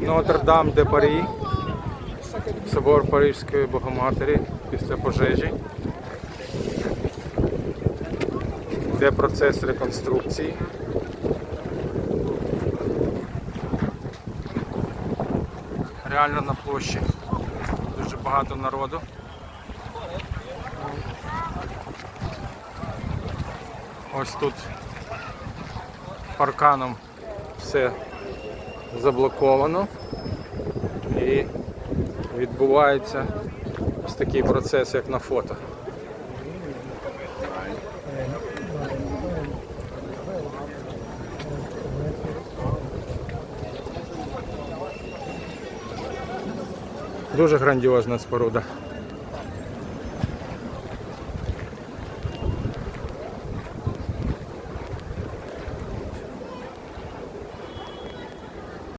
Нотр-Дам де Парі, собор Парижської Богоматері після пожежі. Йде процес реконструкції. Реально на площі дуже багато народу. Ось тут парканом все заблоковано і відбувається ось такий процес, як на фото. Дуже грандіозна споруда.